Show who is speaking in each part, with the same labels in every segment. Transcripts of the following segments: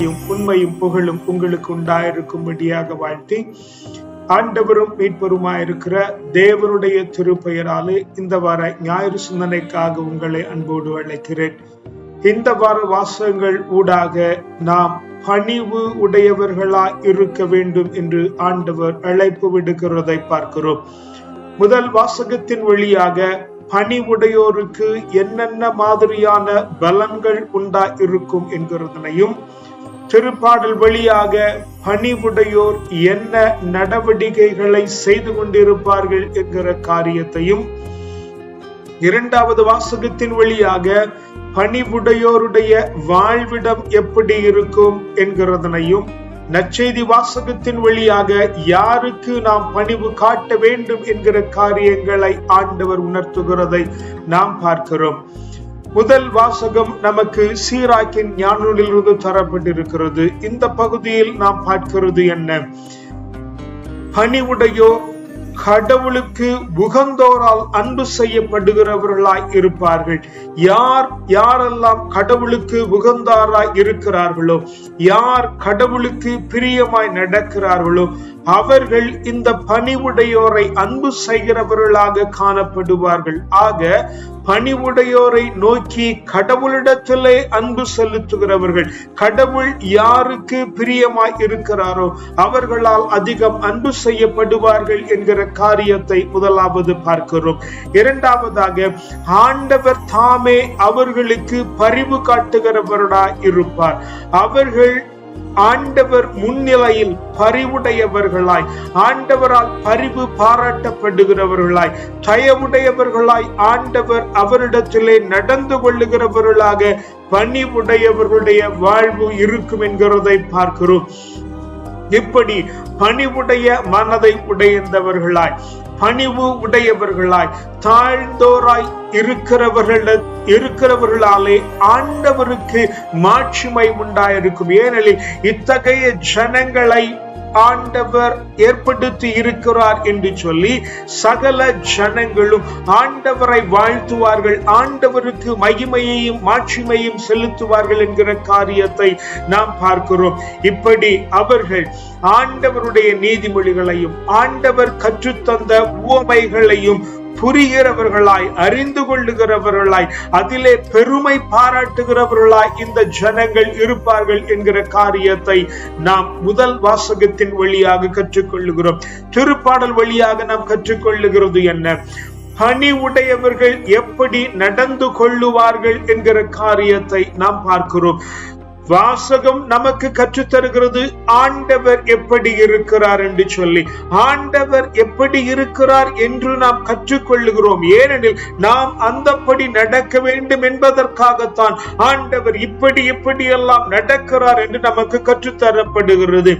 Speaker 1: நீதியும் உண்மையும் புகழும் உங்களுக்கு உண்டாயிருக்கும்படியாக வாழ்த்தி ஆண்டவரும் மீட்பருமாயிருக்கிற தேவனுடைய திருப்பெயராலே இந்த வார ஞாயிறு சிந்தனைக்காக உங்களை அன்போடு அழைக்கிறேன். இந்த வார வாசகங்கள் ஊடாக நாம் பணிவு உடையவர்களா இருக்க வேண்டும் என்று ஆண்டவர் அழைப்பு விடுக்கிறதை பார்க்கிறோம். முதல் வாசகத்தின் வழியாக பணிவுடையோருக்கு என்னென்ன மாதிரியான பலன்கள் உண்டா இருக்கும் என்கிறதனையும் திருப்பாடல் வழியாக பணிவுடையோர் என்ன நடவடிக்கைகளை செய்து கொண்டிருப்பார்கள் என்கிற காரியத்தையும் இரண்டாவது வாசகத்தின் வழியாக பணிவுடையோருடைய வாழ்விடம் எப்படி இருக்கும் என்கிறதனையும் நற்செய்தி வாசகத்தின் வழியாக யாருக்கு நாம் பணிவு காட்ட வேண்டும் என்கிற காரியங்களை ஆண்டவர் உணர்த்துகிறதை நாம் பார்க்கிறோம். முதல் வாசகம் நமக்கு சீராக்கின் ஞானூலிலிருந்து தரப்பட்டிருக்கிறது. இந்த பகுதியில் நாம் பார்க்கிறது என்ன? பணிவுடையோ கடவுளுக்கு உகந்தோரால் அன்பு செய்யப்படுகிறவர்களாய் இருப்பார்கள். யார் யாரெல்லாம் கடவுளுக்கு உகந்தாராய் இருக்கிறார்களோ யார் கடவுளுக்கு பிரியமாய் நடக்கிறார்களோ அவர்கள் இந்த பணிவுடையோரை அன்பு செய்கிறவர்களாக காணப்படுவார்கள். ஆக பணிவுடையோரை நோக்கி கடவுளிடத்திலே அன்பு செலுத்துகிறவர்கள் கடவுள் யாருக்கு பிரியமாய் இருக்கிறாரோ அவர்களால் அதிகம் அன்பு செய்யப்படுவார்கள் என்கிற காரியத்தை முதலாவது பார்க்கிறோம். இரண்டாவதாக ஆண்டவர் தாமே அவர்களுக்கு பரிவு காட்டுகிறவர்களாய் இருப்பார் அவர்கள் ஆண்டவர் முன்னிலையில் பரிவுடையவர்களாய் ஆண்டவரால் பரிவு பாராட்டப்படுகிறவர்களாய் தயவுடையவர்களாய் ஆண்டவர் அவரிடத்திலே நடந்து கொள்ளுகிறவர்களாக பணிவுடையவர்களுடைய வாழ்வு இருக்கும் என்கிறதை பார்க்கிறோம். இப்படி பணிவுடைய மனதை உடையந்தவர்களாய் பணிவு உடையவர்களாய் தாழ்ந்தோராய் இருக்கிறவர்கள் இருக்கிறவர்களாலே ஆண்டவருக்கு மாட்சிமை உண்டாயிருக்கும். ஏனெனில் இத்தகைய ஜனங்களை ஆண்டவர் ஏற்படுத்தி இருக்கிறார் என்று சொல்லி சகல ஜனங்களும் ஆண்டவரை வாழ்த்துவார்கள். ஆண்டவருக்கு மகிமையையும் மாட்சிமையும் செலுத்துவார்கள் என்கிற காரியத்தை நாம் பார்க்கிறோம். இப்படி அவர்கள் ஆண்டவருடைய நீதிமொழிகளையும் ஆண்டவர் கற்றுத்தந்த உவமைகளையும் புரிகிறவர்களாய் அறிந்து கொள்ளுகிறவர்களாய் அதிலே பெருமை பாராட்டுகிறவர்களாய் இந்த ஜனங்கள் இருப்பார்கள் என்கிற காரியத்தை நாம் முதல் வாசகத்தின் வழியாக கற்றுக்கொள்ளுகிறோம். திருப்பாடல் வழியாக நாம் கற்றுக்கொள்ளுகிறது என்ன? பணி உடையவர்கள் எப்படி நடந்து கொள்ளுவார்கள் என்கிற காரியத்தை நாம் பார்க்கிறோம். வாசகம் நமக்கு கற்றுத்தருகிறது. ஆண்டவர் எப்படி இருக்கிறார் என்று சொல்லி ஆண்டவர் எப்படி இருக்கிறார் என்று நாம் கற்றுக்கொள்ளுகிறோம். ஏனெனில் நாம் அந்தப்படி நடக்க வேண்டும் என்பதற்காகத்தான் ஆண்டவர் இப்படி இப்படி எல்லாம் நடக்கிறார் என்று நமக்கு கற்றுத்தரப்படுகிறது.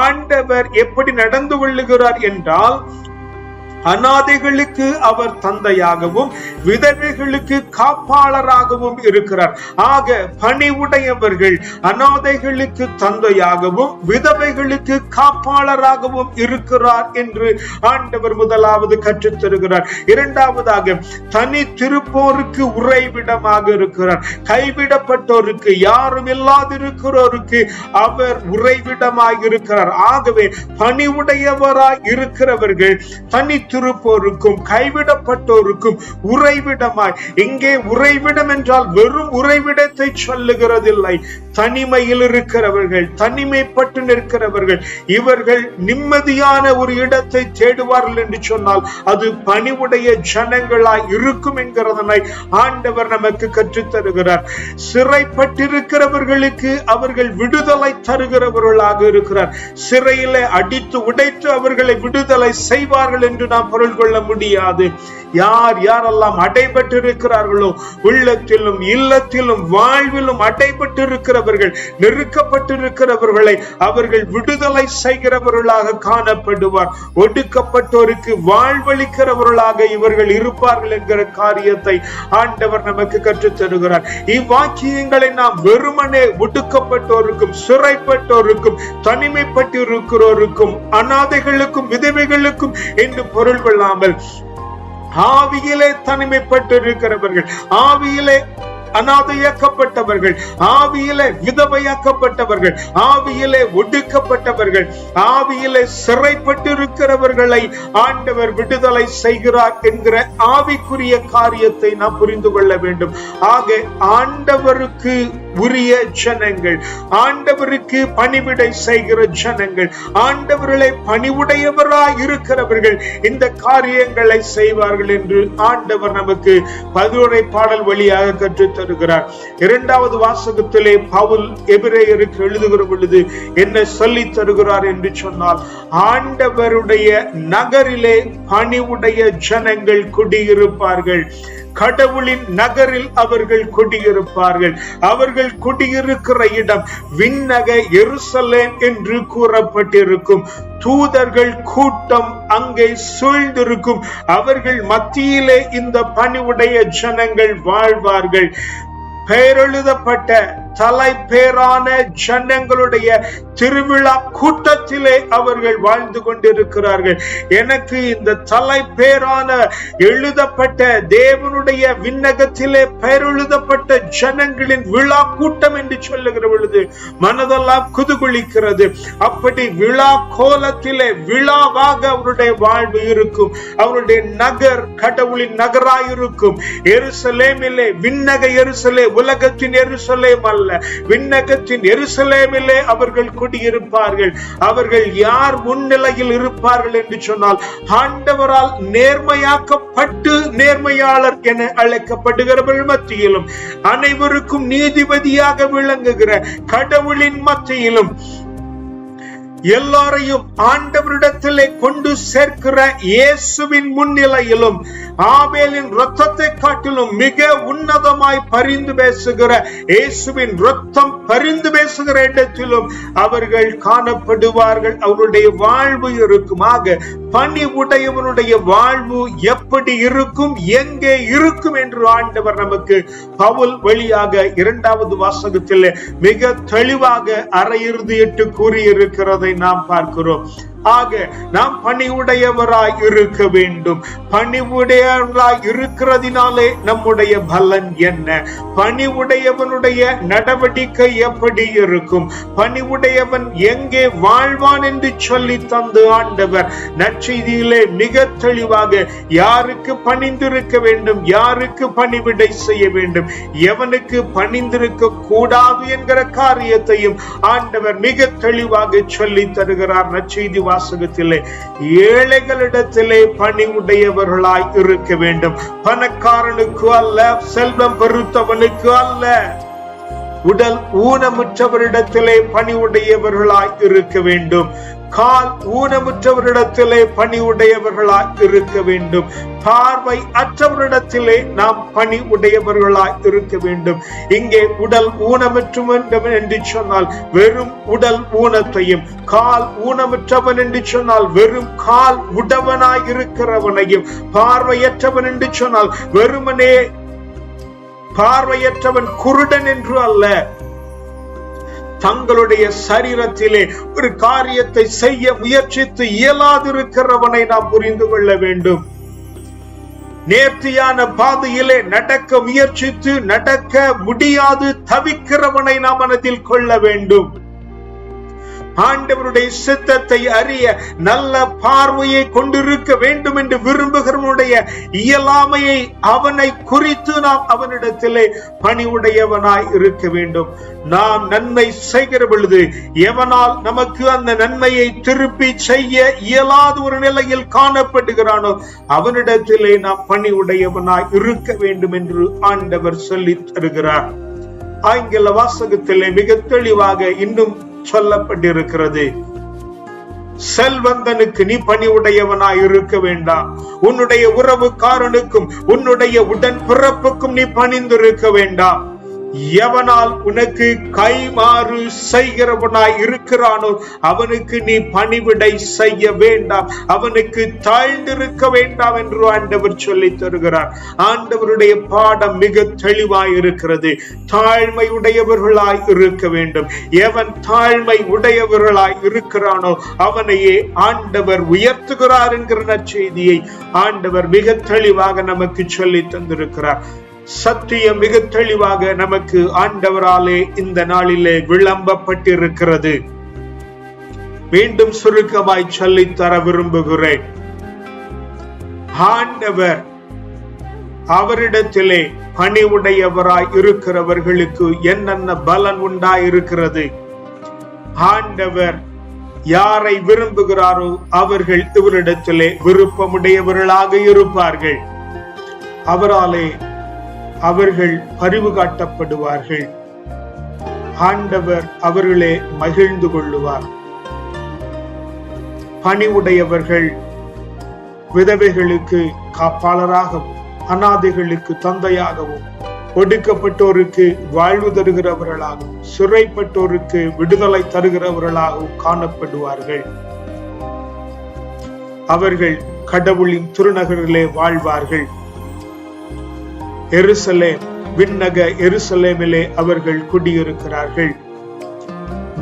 Speaker 1: ஆண்டவர் எப்படி நடந்து கொள்ளுகிறார் என்றால் அனாதைகளுக்கு அவர் தந்தையாகவும் விதவைகளுக்கு காப்பாளராகவும் இருக்கிறார். ஆக பணிவுடையவர்கள் அனாதைகளுக்கு தந்தையாகவும் விதவைகளுக்கு காப்பாளராகவும் இருக்கிறார் என்று ஆண்டவர் முதலாவது கற்றுத்தருகிறார். இரண்டாவதாக தனி திருப்போருக்கு உறைவிடமாக இருக்கிறார். கைவிடப்பட்டோருக்கு யாரும் இல்லாதிருக்கிறோருக்கு அவர் உறைவிடமாக இருக்கிறார். ஆகவே பணிவுடையவராய் இருக்கிறவர்கள் தனி திருப்போருக்கும் கைவிடப்பட்டோருக்கும் உறைவிடமாய். இங்கே உறைவிடம் என்றால் வெறும் உறைவிடத்தை சொல்லுகிறதில்லை. தனிமையில் இருக்கிறவர்கள் தனிமைப்பட்டு நிற்கிறவர்கள் இவர்கள் நிம்மதியான ஒரு இடத்தை தேடுவார்கள் என்று சொன்னால் அது பணிவுடைய ஜனங்களாய் இருக்கும் என்கிறதனை ஆண்டவர் நமக்கு கற்றுத்தருகிறார். சிறைப்பட்டிருக்கிறவர்களுக்கு அவர்கள் விடுதலை தருகிறவர்களாக இருக்கிறார். சிறையில அடித்து உடைத்து அவர்களை விடுதலை செய்வார்கள் என்று நாம் பொருள் கொள்ள முடியாது யார் யாரெல்லாம் அடைபட்டிருக்கிறார்களோ உள்ளத்திலும் இல்லத்திலும் வாழ்விலும் அடைபட்டு நெருக்கப்பட்டிருக்கிறவர்களை நெருக்கப்பட்டு இருக்கிறவர்களை அவர்கள் விடுதலை செய்கிறவர்களாக காணப்படுவார். ஒடுக்கப்பட்டோருக்கு வாழ்வளிக்கிறவர்களாக இவர்கள் இருப்பார்கள் என்கிற காரியத்தை ஆண்டவர் நமக்கு கற்றுத் தருகிறார் இவ்வாக்கியங்களை நாம் வெறுமனே ஒடுக்கப்பட்டோருக்கும் சிறைப்பட்டோருக்கும் தனிமைப்பட்டு இருக்கிறோருக்கும் அனாதைகளுக்கும் விதவைகளுக்கும் என்று பொருள் கொள்ளாமல் ஆவியிலே தனிமைப்பட்டு இருக்கிறவர்கள் ஆவியிலே அனாதையாக்கப்பட்டவர்கள் ஆவியிலே விதவையாக்கப்பட்டவர்கள் ஆவியிலே ஒடுக்கப்பட்டவர்கள் ஆவியிலே சிறைப்பட்டிருக்கிறவர்களை ஆண்டவர் விடுதலை செய்கிறார் என்கிற ஆவிக்குரிய காரியத்தை நாம் புரிந்து கொள்ள வேண்டும். ஆக ஆண்டவருக்கு உரிய ஜனங்கள் ஆண்டவருக்கு பணிவிடை செய்கிற ஜனங்கள் ஆண்டவர்களை பணிவுடையவராய் இருக்கிறவர்கள் இந்த காரியங்களை செய்வார்கள் என்று ஆண்டவர் நமக்கு பதிவுரை பாடல் வழியாக கற்றுத் தருகிறார் இரண்டாவது வாசகத்திலே பவுல் எபிரேயருக்கு எழுதுகிற பொழுது என்ன சொல்லி தருகிறார் என்று சொன்னால் ஆண்டவருடைய நகரிலே பணிவுடைய ஜனங்கள் குடியிருப்பார்கள். கடவுளின் நகரில் அவர்கள் குடியிருப்பார்கள். அவர்கள் குடியிருக்கிற இடம் விண்ணக எருசலேம் என்று கூறப்பட்டிருக்கும். தூதர்கள் கூட்டம் அங்கே சூழ்ந்திருக்கும். அவர்கள் மத்தியிலே இந்த பணிவுடைய ஜனங்கள் வாழ்வார்கள். பெயரெழுதப்பட்ட தலைப்பேரான ஜனங்களுடைய திருவிழா கூட்டத்திலே அவர்கள் வாழ்ந்து கொண்டிருக்கிறார்கள். எனக்கு இந்த தலைப்பேரான எழுதப்பட்ட தேவனுடைய விண்ணகத்திலே பெயரெழுதப்பட்ட ஜனங்களின் விழா கூட்டம் என்று சொல்லுகிற பொழுது மனதெல்லாம் குதுகுளிக்கிறது அப்படி விழா கோலத்திலே விழாவாக அவருடைய வாழ்வு இருக்கும். அவருடைய நகர் கடவுளின் நகராயிருக்கும். எருசலேமிலே விண்ணக எருசலே உலகத்தின் எருசலேம் அல்ல. அல்ல விண்ணகத்தின் எருசலேமிலே அவர்கள் குடியிருப்பார்கள். அவர்கள் யார் முன்னிலையில் இருப்பார்கள் என்று சொன்னால் ஆண்டவரால் நேர்மையாக்கப்பட்டு நேர்மையாளர் என அழைக்கப்படுகிறவர்கள் மத்தியிலும் அனைவருக்கும் நீதிபதியாக விளங்குகிற கடவுளின் மத்தியிலும் எல்லாரையும் ஆண்டவரிடத்திலே கொண்டு சேர்க்கிற இயேசுவின் முன்னிலையிலும் ஆபேலின் ரத்தத்தை காட்டிலும் மிக உன்னதமாய் பரிந்து பேசுகிற இயேசுவின் ரத்தம் பரிந்து பேசுகிற இடத்திலும் அவர்கள் காணப்படுவார்கள். அவருடைய வாழ்வு இருக்குமாக. பணி உடையவனுடைய வாழ்வு எப்படி இருக்கும் எங்கே இருக்கும் என்று ஆண்டவர் நமக்கு பவுல் வழியாக இரண்டாவது வாசகத்தில் மிக தெளிவாக அரையிறுதியிட்டு கூறியிருக்கிறதை நாம் பார்க்கிறோம். ஆக நாம் பணிவுடையவராய் இருக்க வேண்டும். பணிவுடையவராய் இருக்கிறதினாலே நம்முடைய பலன் என்ன? பணிவுடையவனுடைய நடவடிக்கை எப்படி இருக்கும்? பணிவுடையவன் எங்கே வாழ்வான் என்று சொல்லி தந்து ஆண்டவர் நற்செய்தியிலே மிக தெளிவாக யாருக்கு பணிந்திருக்க வேண்டும் யாருக்கு பணிவிடை செய்ய வேண்டும் எவனுக்கு பணிந்திருக்க கூடாது என்கிற காரியத்தையும் ஆண்டவர் மிக தெளிவாக சொல்லி தருகிறார் நற்செய்தி வாசகத்திலே ஏழைகளிடத்திலே பணி உடையவர்களாய் இருக்க வேண்டும். பணக்காரனுக்கு அல்ல செல்வம் பெருத்தவனுக்கு அல்ல. உடல் ஊனமுற்றவரிடத்திலே பணி உடையவர்களாய் இருக்க வேண்டும். கால் ஊனமுற்றவரிடத்திலே பணி உடையவர்களாய் இருக்க வேண்டும். பார்வை அற்றவரிடத்திலே நாம் பணி உடையவர்களாய் இருக்க வேண்டும். இங்கே உடல் ஊனமற்று என்று சொன்னால் வெறும் உடல் ஊனத்தையும் கால் ஊனமற்றவன் என்று சொன்னால் வெறும் கால் உடவனாய் இருக்கிறவனையும் பார்வையற்றவன் என்று சொன்னால் வெறுமனே பார்வையற்றவன் குருடன் என்று அல்ல தங்களுடைய சரீரத்திலே ஒரு காரியத்தை செய்ய முயற்சித்து இயலாதிருக்கிறவனை நாம் புரிந்து கொள்ள வேண்டும். நேர்த்தியான பாதையிலே நடக்க முயற்சித்து நடக்க முடியாது தவிக்கிறவனை நாம் மனதில் கொள்ள வேண்டும். ஆண்டவருடைய சித்தத்தை அறிய நல்ல பார்வையை கொண்டிருக்க வேண்டும் என்று விரும்புகிறவனுடைய இயலாமையை அவனை குறித்து நாம் அவனிடத்திலே பணிவுடையவனாய் இருக்க வேண்டும். நாம் நன்மை செய்கிற பொழுது எவனால் நமக்கு அந்த நன்மையை திருப்பி செய்ய இயலாத ஒரு நிலையில் காணப்படுகிறானோ அவனிடத்திலே நாம் பணிவுடையவனாய் இருக்க வேண்டும் என்று ஆண்டவர் சொல்லி தருகிறார். ஆங்கில வாசகத்திலே மிக தெளிவாக இன்னும் சொல்லப்பட்டிருக்கிறது. செல்வந்தனுக்கு நீ பணி உடையவனாய் இருக்க வேண்டாம். உன்னுடைய உறவுக்காரனுக்கும் உன்னுடைய உடன் பிறப்புக்கும் நீ பணிந்திருக்க வேண்டாம். எவனால் உனக்கு கைமாறு செய்கிறவனாய் இருக்கிறானோ அவனுக்கு நீ பணிவிடை செய்ய வேண்டாம். அவனுக்கு தாழ்ந்திருக்க வேண்டாம் என்று ஆண்டவர் சொல்லி தருகிறார். ஆண்டவருடைய பாடம் மிக தெளிவாய் இருக்கிறது. தாழ்மை உடையவர்களாய் இருக்க வேண்டும். எவன் தாழ்மை உடையவர்களாய் இருக்கிறானோ அவனையே ஆண்டவர் உயர்த்துகிறார் என்கிற செய்தியை ஆண்டவர் மிக தெளிவாக நமக்கு சொல்லி தந்திருக்கிறார். சத்தியம் மிக தெளிவாக நமக்கு ஆண்டவராலே இந்த நாளிலே விளம்பப்பட்டிருக்கிறது. மீண்டும் சுருக்கமாய் சொல்லி தர விரும்புகிறேன். ஆண்டவர் அவரிடத்திலே பணிவுடையவராய் இருக்கிறவர்களுக்கு என்னென்ன பலன் உண்டாயிருக்கிறது? ஆண்டவர் யாரை விரும்புகிறாரோ அவர்கள் இவரிடத்திலே விருப்பமுடையவர்களாக இருப்பார்கள். அவராலே அவர்கள் பரிவு காட்டப்படுவார்கள். ஆண்டவர் அவர்களே மகிழ்ந்து கொள்ளுவார். பணிவுடையவர்கள் விதவைகளுக்கு காப்பாளராகவும் அனாதைகளுக்கு தந்தையாகவும் ஒடுக்கப்பட்டோருக்கு வாழ்வு தருகிறவர்களாகவும் சிறைப்பட்டோருக்கு விடுதலை தருகிறவர்களாகவும் காணப்படுவார்கள். அவர்கள் கடவுளின் திருநகரிலே வாழ்வார்கள். எருசலேம் விண்ணக எருசலேமிலே அவர்கள் குடியிருக்கிறார்கள்.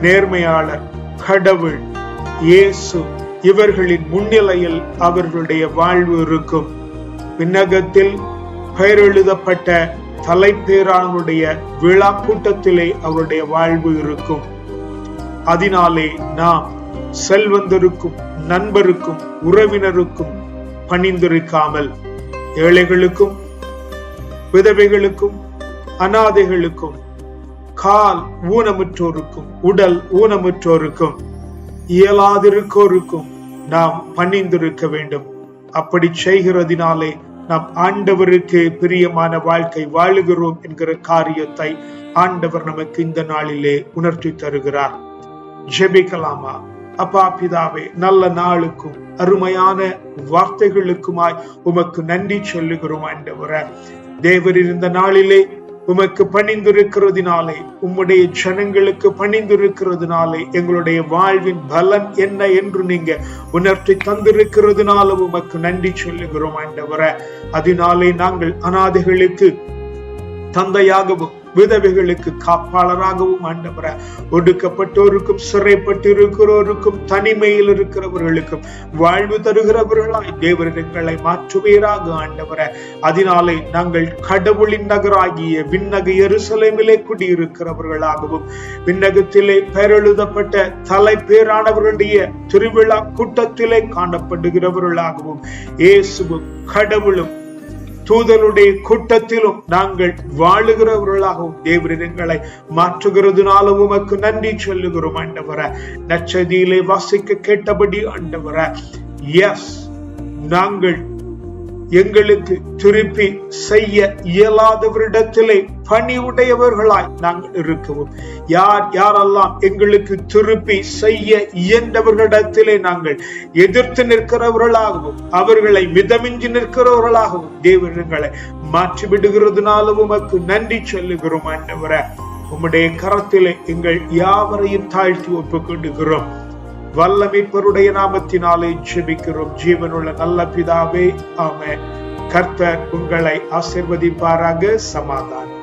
Speaker 1: நேர்மையாளர் கடவுள் இயேசு இவர்களின் முன்னிலையில் அவர்களுடைய வாழ்வு இருக்கும். விண்ணகத்தில் பெயரெழுதப்பட்ட தலைப்பேரானுடைய விழா கூட்டத்திலே அவருடைய வாழ்வு இருக்கும். அதனாலே நாம் செல்வந்தருக்கும் நண்பருக்கும் உறவினருக்கும் பணிந்திருக்காமல் ஏழைகளுக்கும் விதவைகளுக்கும் அனாதைகளுக்கும் கால் ஊனமுற்றோருக்கும் உடல் ஊனமுற்றோருக்கும் இயலாதிருக்கோருக்கும் நாம் பணிந்திருக்க வேண்டும். அப்படி செய்கிறதினாலே நாம் ஆண்டவருக்கு பிரியமான வாழ்க்கை வாழுகிறோம் என்கிற காரியத்தை ஆண்டவர் நமக்கு இந்த நாளிலே உணர்த்தி தருகிறார். ஜெபிக்கலாமா? அப்பா பிதாவே நல்ல நாளுக்கும் அருமையான வார்த்தைகளுக்குமாய் உமக்கு நன்றி சொல்லுகிறோம் ஆண்டவர. தேவர் இருந்த நாளிலே உமக்கு பணிந்திருக்கிறதுனாலே உம்முடைய ஜனங்களுக்கு பணிந்திருக்கிறதுனாலே எங்களுடைய வாழ்வின் பலன் என்ன என்று நீங்க உணர்த்தி தந்திருக்கிறதுனால உமக்கு நன்றி சொல்லுகிறோம் ஆண்டவர. அதனாலே நாங்கள் அனாதைகளுக்கு தந்தையாகவும் விதவைகளுக்கு காப்பாளராகவும் ஆண்டவர ஒடுக்கப்பட்டோருக்கும் சிறைப்பட்டு இருக்கிறோருக்கும் தனிமையில் இருக்கிறவர்களுக்கும் வாழ்வு தருகிறவர்களாய் தேவரங்களை மாற்றுவீராக ஆண்டவர. அதனாலே நாங்கள் கடவுளின் நகராகிய விண்ணக எருசலேமிலே குடியிருக்கிறவர்களாகவும் விண்ணகத்திலே பெயரெழுதப்பட்ட தலை பேரானவர்களுடைய திருவிழா கூட்டத்திலே காணப்படுகிறவர்களாகவும் இயேசுவும் கடவுளும் தூதருடைய கூட்டத்திலும் நாங்கள் வாழுகிறவர்களாகவும் தேவரின் எங்களை மாற்றுகிறதுனால உமக்கு நன்றி சொல்லுகிறோம் ஆண்டவர. நச்சதியிலே வாசிக்க கேட்டபடி ஆண்டவர. எஸ் நாங்கள் எங்களுக்கு திருப்பி செய்ய இயலாதவரிடத்திலே பணிவுடையவர்களாய் நாங்கள் இருக்கவும் யார் யாரெல்லாம் எங்களுக்கு திருப்பி செய்ய இயன்றவர்களிடத்திலே நாங்கள் எதிர்த்து நிற்கிறவர்களாகவும் அவர்களை மிதமின்றி நிற்கிறவர்களாகவும் தேவர்களை மாற்றி விடுகிறதுனால உமக்கு நன்றி சொல்லுகிறோம் ஆண்டவர. உம்முடைய கரத்திலே எங்கள் யாவரையும் தாழ்த்தி ஒப்புக்கொண்டுகிறோம் வல்ல மீட்பருடைய நாமத்தினாலே ஜெபிக்கிறோம். ஜீவனுள்ள நல்ல பிதாவே ஆமென். கர்த்தர் உங்களை ஆசிர்வதிப்பாராக சமாதானம்.